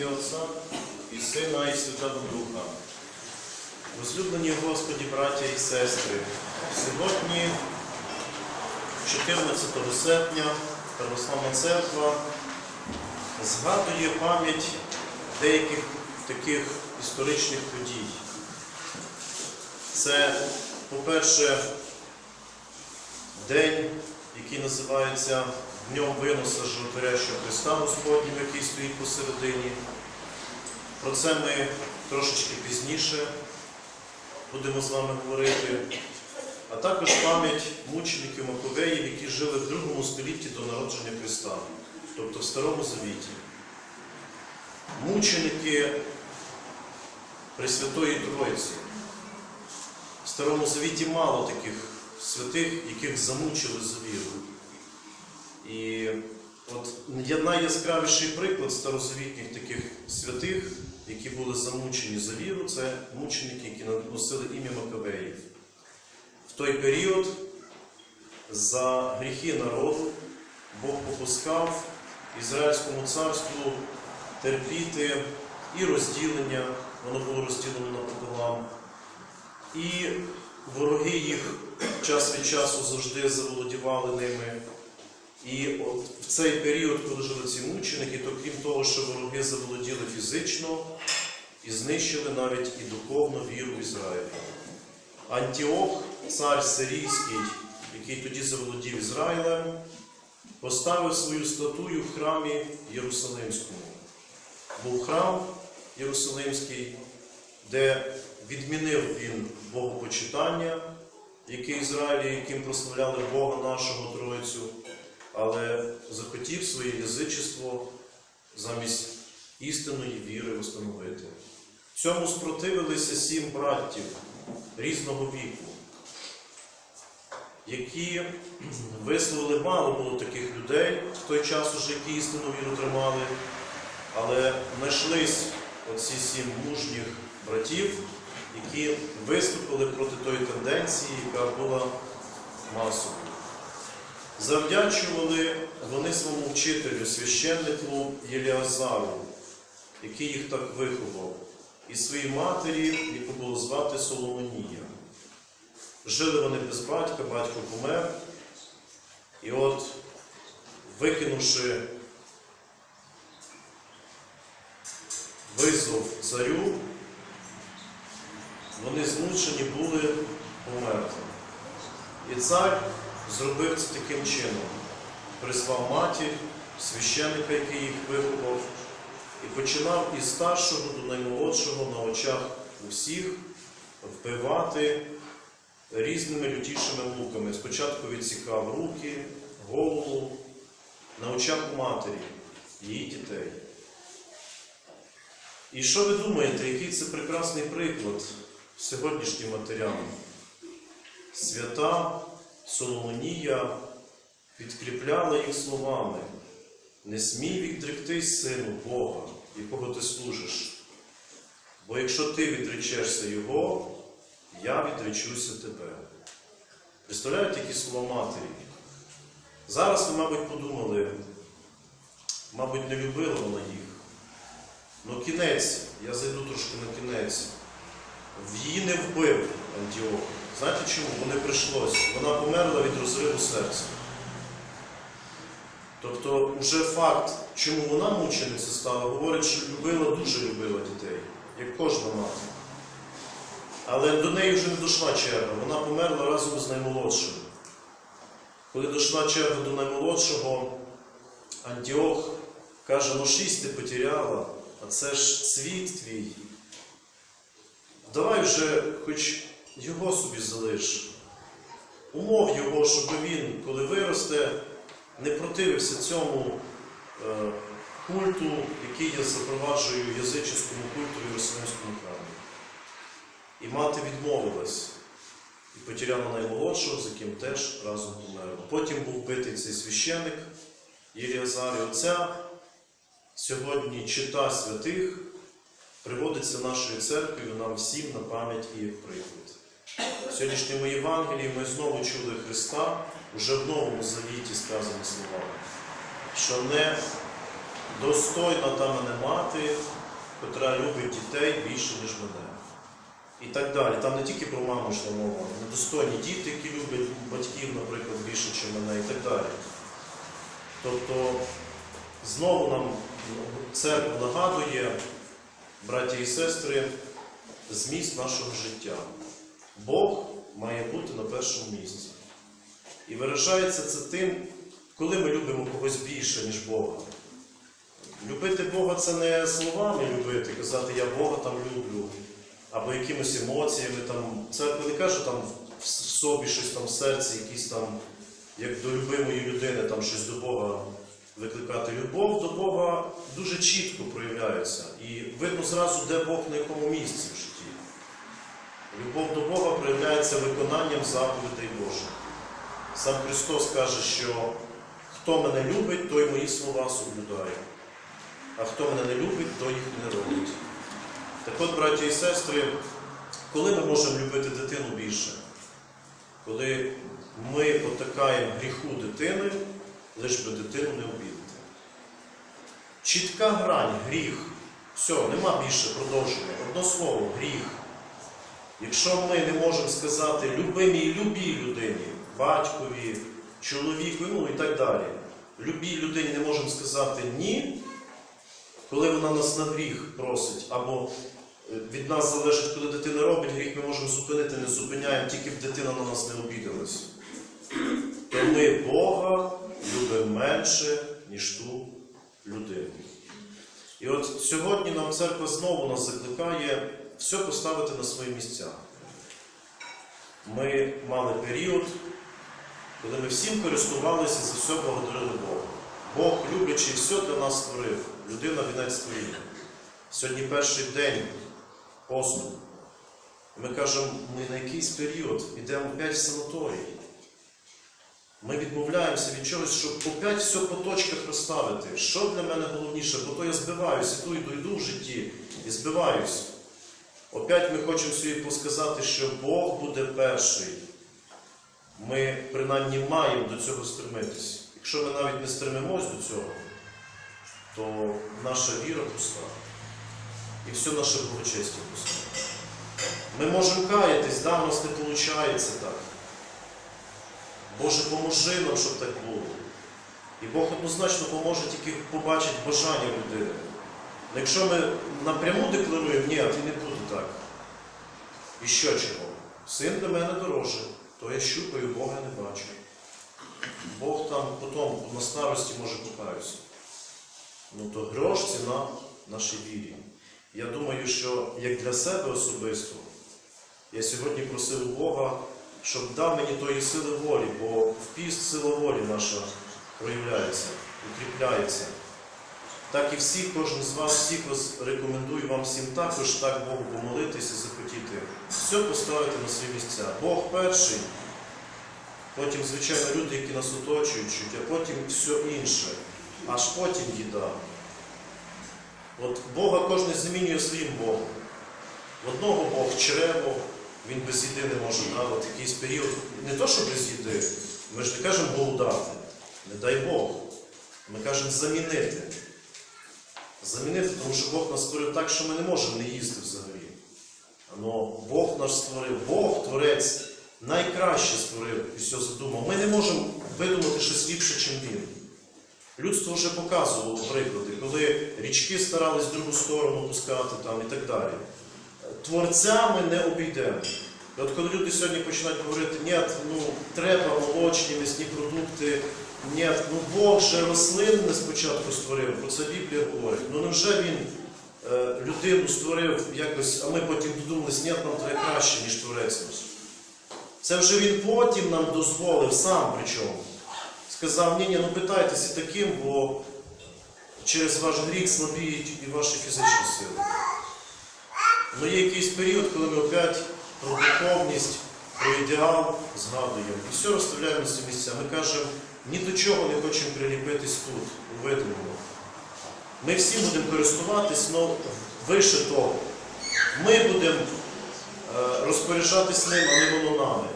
ім'я Отця і Сина, і Святого Духа. Возлюблені Господі, браття і сестри, сьогодні, 14 серпня, Православна Церква згадує пам'ять деяких таких історичних подій. Це, по-перше, день, який називається Днем виноса Животворящого Христа Господнім, який стоїть посередині. Про це ми трошечки пізніше будемо з вами говорити. А також пам'ять мучеників Маковеїв, які жили в другому столітті до народження Христа, тобто в Старому Завіті. Мученики Пресвятої Тройці. В Старому Завіті мало таких святих, яких замучили за віру. І от найяскравіший приклад старозавітніх таких святих, які були замучені за віру, це мученики, які носили ім'я Макавеїв. В той період за гріхи народу Бог попускав Ізраїльському царству терпіти і розділення, воно було розділено напополам, і вороги їх час від часу завжди заволодівали ними. І от в цей період, коли жили ці мученики, то крім того, що вороги заволоділи фізично і знищили навіть і духовну віру в Ізраїлі. Антіох, цар сирійський, який тоді заволодів Ізраїлем, поставив свою статую в храмі Єрусалимському. Був храм Єрусалимський, де відмінив він богопочитання, яке Ізраїлі, яким прославляли Бога нашого Троїцю, але захотів своє язичество замість істинної віри встановити. Цьому спротивилися сім браттів різного віку, які висловили мало було таких людей в той час, уже які істинну віру тримали, але знайшлись оці сім мужніх братів, які виступили проти тої тенденції, яка була масовою. Завдячували вони своєму вчителю, священнику Єліазару, який їх так виховав, і своїй матері, яку було звати Соломонія. Жили вони без батька, батько помер. І от, викинувши визов царю, вони змушені були померти. І цар зробив це таким чином. Призвав матір, священника, який їх виховав, і починав із старшого до наймолодшого на очах усіх вбивати різними лютішими муками. Спочатку відсікав руки, голову на очах матері, її дітей. І що ви думаєте, який це прекрасний приклад сьогоднішнім матерям? Свята Соломонія підкріпляла їх словами: не смій відректись, сину Бога, якого ти служиш. Бо якщо ти відречешся Його, я відречуся тебе. Представляєте, які слова матері? Зараз ви, мабуть, подумали, мабуть, не любила вона їх. Ну кінець, я зайду трошки на кінець. В її не вбив Антіох. Знаєте чому? Бо не прийшлось. Вона померла від розриву серця. Тобто, вже факт, чому вона мучениця стала, говорить, що любила, дуже любила дітей, як кожна мати. Але до неї вже не дійшла черга, вона померла разом з наймолодшим. Коли дійшла черга до наймолодшого, Антіох каже, ну шість ти потеряла, а це ж цвіт твій. Давай вже хоч його собі залиш. Умов його, щоб він, коли виросте, не противився цьому е, культу, який я запроваджую в культу в Єрусалимському храмі. І мати відмовилась і потеряла наймолодшого, з яким теж разом померла. Потім був битий цей священик Єліазар. І оця сьогодні чита святих приводиться нашою церквою нам всім на пам'ять і як приклад. В сьогоднішньому Євангелії ми знову чули Христа уже в Новому Завіті сказані слова, що не достойна та мене мати, котра любить дітей більше, ніж мене. І так далі. Там не тільки про маму йшла мова, недостойні діти, які люблять батьків, наприклад, більше, ніж мене, і так далі. Тобто, знову нам церква нагадує, браті і сестри, зміст нашого життя. Бог має бути на першому місці. І виражається це тим, коли ми любимо когось більше, ніж Бога. Любити Бога це не словами любити, казати я Бога там люблю, або якимись емоціями. Там, Церква не каже там в собі щось там в серці, якісь там, як до любимої людини, там щось до Бога викликати. Любов до Бога дуже чітко проявляється. І видно зразу, де Бог на якому місці. Любов до Бога проявляється виконанням заповідей Божих. Сам Христос каже, що хто мене любить, той мої слова соблюдає, а хто мене не любить, той їх не робить. Так от, браті і сестри, коли ми можемо любити дитину більше? Коли ми потакаємо гріху дитини, лиш би дитину не обідати. Чітка грань, гріх. Все, нема більше продовження. Одно слово, гріх. Якщо ми не можемо сказати любимій любій людині, батькові, чоловіку, ну і так далі, любій людині не можемо сказати ні, коли вона нас на гріх просить, або е, від нас залежить, коли дитина робить гріх, ми можемо зупинити, не зупиняємо, тільки б дитина на нас не обідалась. То ми Бога любимо менше, ніж ту людину. І от сьогодні нам церква знову нас закликає все поставити на свої місця. Ми мали період, коли ми всім користувалися за все благодарили Бога. Бог, люблячи, все для нас створив. Людина вінець створіння. Сьогодні перший день посту. Ми кажемо, ми на якийсь період йдемо опять в санаторій. Ми відмовляємося від чогось, щоб опять все по точках розставити. Що для мене головніше? Бо то я збиваюся, ту йду, йду в житті і збиваюся. Опять ми хочемо собі посказати, що Бог буде перший. Ми принаймні маємо до цього стремитись. Якщо ми навіть не стремимось до цього, то наша віра пуста. І все наше благочестя пусте. Ми можемо каятись, да, у нас не виходить так. Боже, поможи нам, щоб так було. І Бог однозначно поможе тільки побачити бажання людини. Якщо ми напряму декларуємо, ні, ти не так. І що чого? Син для мене дороже, то я щупаю, Бога не бачу. Бог там потім на старості може покаюся. Ну то грош ціна нашій вірі. Я думаю, що як для себе особисто, я сьогодні просив Бога, щоб дав мені тої сили волі, бо в піст сила волі наша проявляється, укріпляється. Так і всіх, кожен з вас, всіх вас рекомендую вам всім також так Богу помолитися, захотіти. Все поставити на свої місця. Бог перший, потім, звичайно, люди, які нас оточують, а потім все інше, аж потім їда. От Бога кожен замінює своїм Богом. В одного Бог чрево, він без їди не може дати якийсь період. Не то, що без їди, ми ж не кажемо голодати, не дай Бог. Ми кажемо замінити. Замінити, тому що Бог нас створив так, що ми не можемо не їсти взагалі. Но Бог нас створив, Бог, Творець, найкраще створив і все задумав. Ми не можемо видумати щось ліпше, ніж Він. Людство вже показувало приклади, коли річки старались в другу сторону пускати там, і так далі. Творцями не обійдемо. І от коли люди сьогодні починають говорити, ні, ну треба молочні, м'ясні продукти, ні, ну Бог же рослинне спочатку створив, про це Біблія говорить. Ну невже він е, людину створив якось, а ми потім додумались, ні, нам треба краще, ніж творець. Це вже він потім нам дозволив, сам причому. Сказав, ні, ні, ну питайтеся таким, бо через ваш гріх слабіють і ваші фізичні сили. Ну є якийсь період, коли ми опять про духовність, про ідеал згадуємо і все розставляємо на місця. Ми кажемо, ні до чого не хочемо приліпитись тут, у видимому. Ми всі будемо користуватись, але вище того. Ми будемо е, розпоряджатись ним, а не воно нами.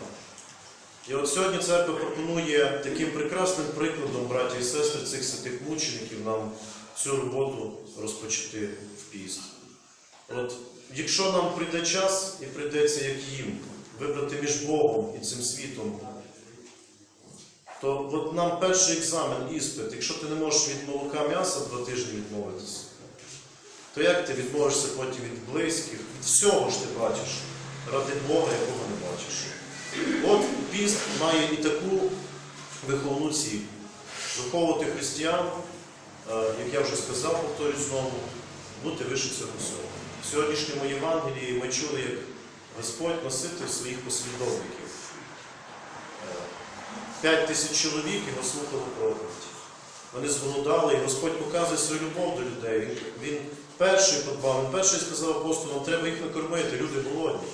І от сьогодні церква пропонує таким прекрасним прикладом, браті і сестри, цих святих мучеників нам цю роботу розпочати в піст. От, якщо нам прийде час і прийдеться, як їм, вибрати між Богом і цим світом, то от нам перший екзамен, іспит, якщо ти не можеш від молока м'яса два тижні відмовитися, то як ти відмовишся потім від близьких, від всього ж ти бачиш, ради Бога, якого не бачиш. От піст має і таку виховну ціль. Виховувати християн, е, як я вже сказав, повторюю знову, бути вище цього всього. В сьогоднішньому Євангелії ми чули, як Господь наситив своїх послідовників. Е, П'ять тисяч чоловік його слухали проповіді. Вони зголодали, і Господь показує свою любов до людей. Він перший подбав, він перший сказав апостолам, треба їх накормити, люди голодні.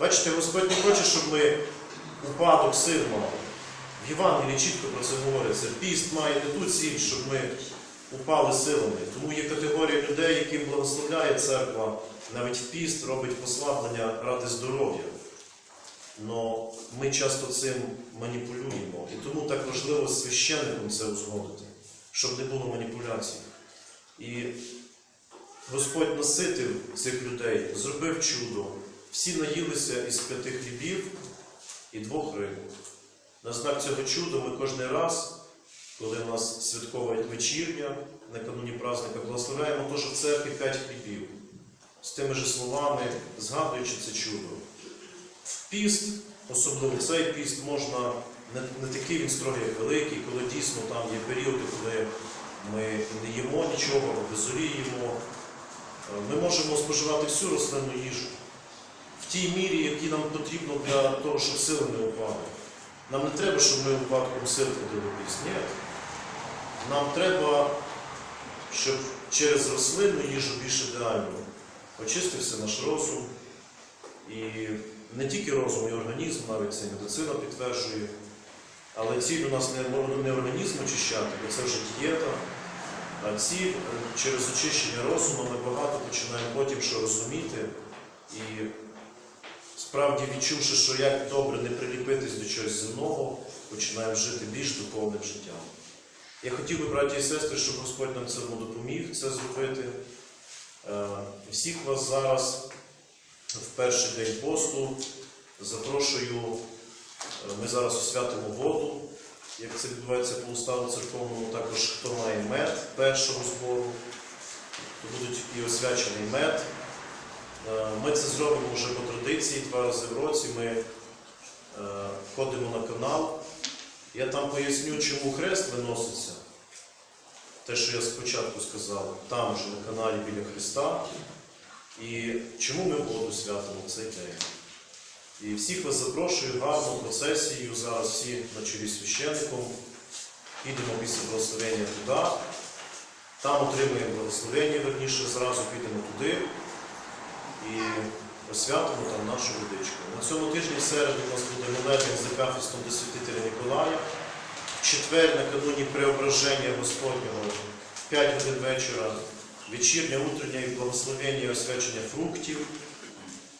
Бачите, Господь не хоче, щоб ми упадок сил мали. В Євангелії чітко про це говориться. Піст має не ту ціль, щоб ми упали силами. Тому є категорія людей, яким благословляє церква, навіть в піст робить послаблення ради здоров'я. Но ми часто цим маніпулюємо. І тому так важливо з священником це узгодити, щоб не було маніпуляцій. І Господь наситив цих людей, зробив чудо. Всі наїлися із п'яти хлібів і двох риб. На знак цього чуда ми кожен раз, коли у нас святкова вечірня, накануні праздника, благословляємо теж в церкві п'ять хлібів. З тими ж словами, згадуючи це чудо. Піст, особливо цей піст, можна не, не такий він строгий, як великий, коли дійсно там є періоди, коли ми не їмо нічого, безоліємо. Ми можемо споживати всю рослинну їжу в тій мірі, які нам потрібно для того, щоб сили не упали. Нам не треба, щоб ми випадком сил ходили в піст. Ні. Нам треба, щоб через рослинну їжу більш ідеально очистився наш розум. І не тільки розум, і організм, навіть це медицина підтверджує. Але ціль у нас не, не організм очищати, бо це вже дієта. А ціль е, через очищення розуму ми багато починаємо потім що розуміти. І справді відчувши, що як добре не приліпитись до чогось земного, починаємо жити більш духовним життям. Я хотів би, браті і сестри, щоб Господь нам цьому допоміг це зробити. Е, Всіх вас зараз в перший день посту запрошую, е, ми зараз освятимо воду, як це відбувається по уставу церковному, також хто має мед першого збору, то будуть і освячений мед. Е, Ми це зробимо вже по традиції, два рази в році ми е, ходимо на канал. Я там поясню, чому хрест виноситься. Те, що я спочатку сказав, там вже на каналі біля Христа. І чому ми воду святимо цей день? І всіх вас запрошую гарну процесію. Зараз всі на чолі священником. Підемо після благословення туди. Там отримаємо благословення, верніше, зразу підемо туди і освятимо там нашу водичку. На цьому тижні в середу у нас буде молебень за кафістом до святителя Ніколая. В четвер, накануні преображення Господнього, в 5 годин вечора, вечірня, утрення і благословення і освячення фруктів.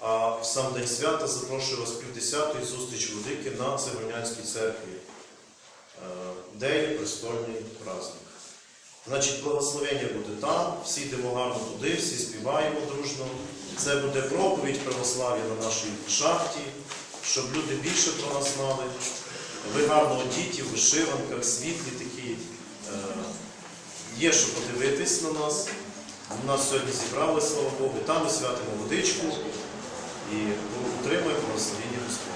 А в сам день свята запрошую вас півдесятої зустріч Владики на Цивильнянській церкві. Е, День престольний праздник. Значить, благословення буде там, всі йдемо гарно туди, всі співаємо дружно. Це буде проповідь православ'я на нашій шахті, щоб люди більше про нас знали. Ви гарно одіті, в вишиванках, світлі такі. Е, Є що подивитись на нас. У нас сьогодні зібрали, слава Богу, там святимо водичку і утримуємо розслідування Господь.